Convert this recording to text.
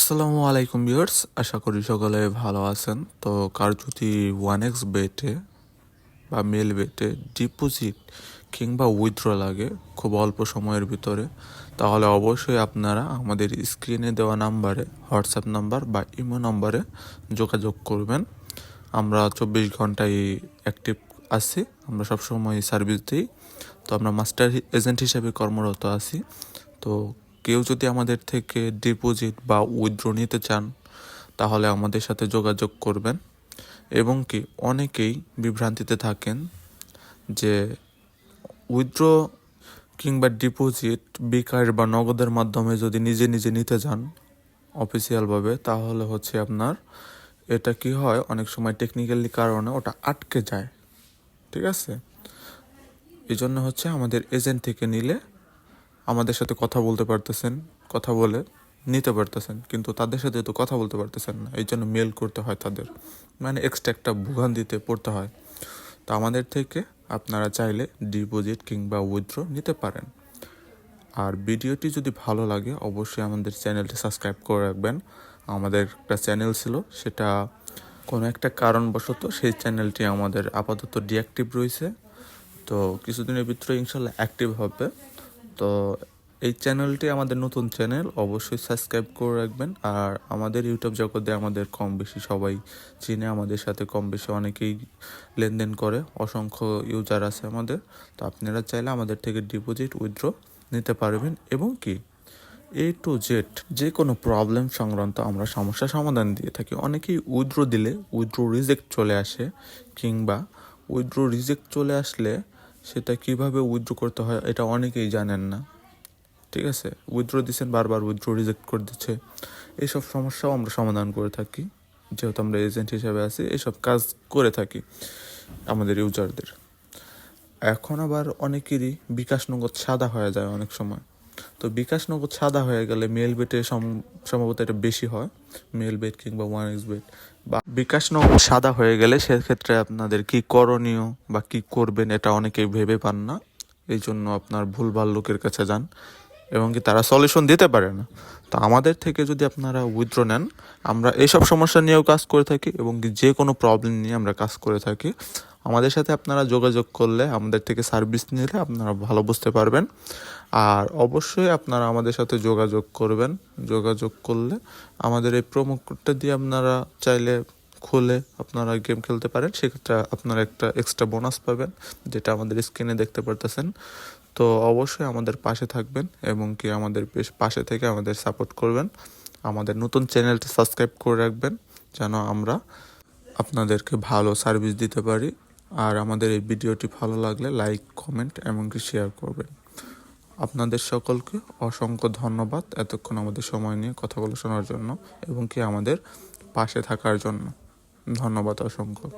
আসসালামু আলাইকুম ভিউয়ার্স, আশা করি সকলে ভালো আছেন। তো কার যদি ওয়ান এক্স বেটে বা মেল বেটে ডিপোজিট কিংবা উইথড্র লাগে খুব অল্প সময়ের ভিতরে, তাহলে অবশ্যই আপনারা আমাদের স্ক্রিনে দেওয়া নাম্বারে হোয়াটসঅ্যাপ নাম্বার বা ইমো নাম্বারে যোগাযোগ করবেন। আমরা চব্বিশ ঘন্টায় অ্যাক্টিভ আছি, আমরা সবসময় সার্ভিস দিই। তো আমরা মাস্টার এজেন্ট হিসেবে কর্মরত আছি। তো কেউ যদি আমাদের থেকে ডিপোজিট বা উইথড্র নিতে চান, তাহলে আমাদের সাথে যোগাযোগ করবেন। এবং কি, অনেকেই বিভ্রান্তিতে থাকেন যে উইথড্র কিংবা ডিপোজিট বিকাশ বা নগদের মাধ্যমে যদি নিজে নিজে নিতে যান অফিসিয়ালভাবে তাহলে হচ্ছে আপনার এটা কি হয়, অনেক সময় টেকনিক্যালি কারণে ওটা আটকে যায়। ঠিক আছে? এই জন্য হচ্ছে আমাদের এজেন্ট থেকে নিলে আমাদের সাথে কথা বলতে পারতেছেন, কথা বলে নিতে পারতেছেন, কিন্তু তাদের সাথে তো কথা বলতে পারতেছেন না। এই জন্য মেল করতে হয় তাদের। মানে এক্সট্রা একটা ভোগান্তিতে পড়তে হয়। তো আমাদের থেকে আপনারা চাইলে ডিপোজিট কিংবা উইথড্র নিতে পারেন। আর ভিডিওটি যদি ভালো লাগে, অবশ্যই আমাদের চ্যানেলটি সাবস্ক্রাইব করে রাখবেন। আমাদের একটা চ্যানেল ছিল, সেটা কোনো একটা কারণবশত সেই চ্যানেলটি আমাদের আপাতত ডিঅ্যাক্টিভ রয়েছে। তো কিছুদিনের ভিতরে ইনশাল্লাহ অ্যাক্টিভ হবে। তো এই চ্যানেলটি আমাদের নতুন চ্যানেল অবশ্যই সাবস্ক্রাইব করে রাখবেন। আর আমাদের ইউটিউব জগতে আমাদের কম বেশি সবাই চিনে, আমাদের সাথে কম বেশি অনেকেই লেনদেন করে, অসংখ্য ইউজার আছে আমাদের। তো আপনারা চাইলে আমাদের থেকে ডিপোজিট উইথড্র নিতে পারবেন। এবং কি এ টু জেড যে কোনো প্রবলেম সংক্রান্ত আমরা সমস্যা সমাধান দিয়ে থাকি। অনেকেই উইথড্র দিলে উইথড্র রিজেক্ট চলে আসে, কিংবা উইথড্র রিজেক্ট চলে আসলে সেটা কীভাবে উইথড্র করতে হয়, এটা অনেকেই জানেন না। ঠিক আছে? উইথড্র দিচ্ছেন বারবার উইথড্র রিজেক্ট করে দিচ্ছে। এইসব সমস্যাও আমরা সমাধান করে থাকি। যেহেতু আমরা এজেন্ট হিসাবে আছি এইসব কাজ করে থাকি আমাদের ইউজারদের এখন আবার অনেকেরই বিকাশ নগদ সাদা হয়ে যায় অনেক সময়। তো বিকাশ নগদ সাদা হয়ে গেলে মেল বেটে সম- সম্ভবত এটা বেশি হয় মেল বেট কিংবা ওয়ান এক্স বেট বা বিকাশ নগদ সাদা হয়ে গেলে সেক্ষেত্রে আপনাদের কি করণীয় বা কি করবেন এটা অনেকেই ভেবে পান না, এই জন্য আপনার ভুলভাল লোকের কাছে যান। এবং কি তারা সলিউশন দিতে পারে না। তো আমাদের থেকে যদি আপনারা উইথড্র নেন, আমরা এইসব সমস্যা নিয়েও কাজ করে থাকি এবং যে কোনো প্রবলেম নিয়ে আমরা কাজ করে থাকি। আমাদের সাথে আপনারা যোগাযোগ করলে আমাদের থেকে সার্ভিস নিলে আপনারা ভালো বুঝতে পারবেন। আর অবশ্যই আপনারা আমাদের সাথে যোগাযোগ করবেন। যোগাযোগ করলে আমাদের এই প্রোমো কোডটা দিয়ে আপনারা চাইলে খুলে আপনারা গেম খেলতে পারেন। সেক্ষেত্রে আপনারা একটা এক্সট্রা বোনাস পাবেন, যেটা আমাদের স্ক্রিনে দেখতে পারতেছেন। তো অবশ্যই আমাদের পাশে থাকবেন এবং কি আমাদের বেশ পাশে থেকে আমাদের সাপোর্ট করবেন। আমাদের নতুন চ্যানেলটি সাবস্ক্রাইব করে রাখবেন, যেন আমরা আপনাদেরকে ভালো সার্ভিস দিতে পারি। আর আমাদের এই ভিডিওটি ভালো লাগলে লাইক, কমেন্ট এমনকি শেয়ার করবেন। আপনাদের সকলকে অসংখ্য ধন্যবাদ এতক্ষণ আমাদের সময় নিয়ে কথা বলে শোনার জন্য এবং কি আমাদের পাশে থাকার জন্য। ধন্যবাদ অসংখ্য।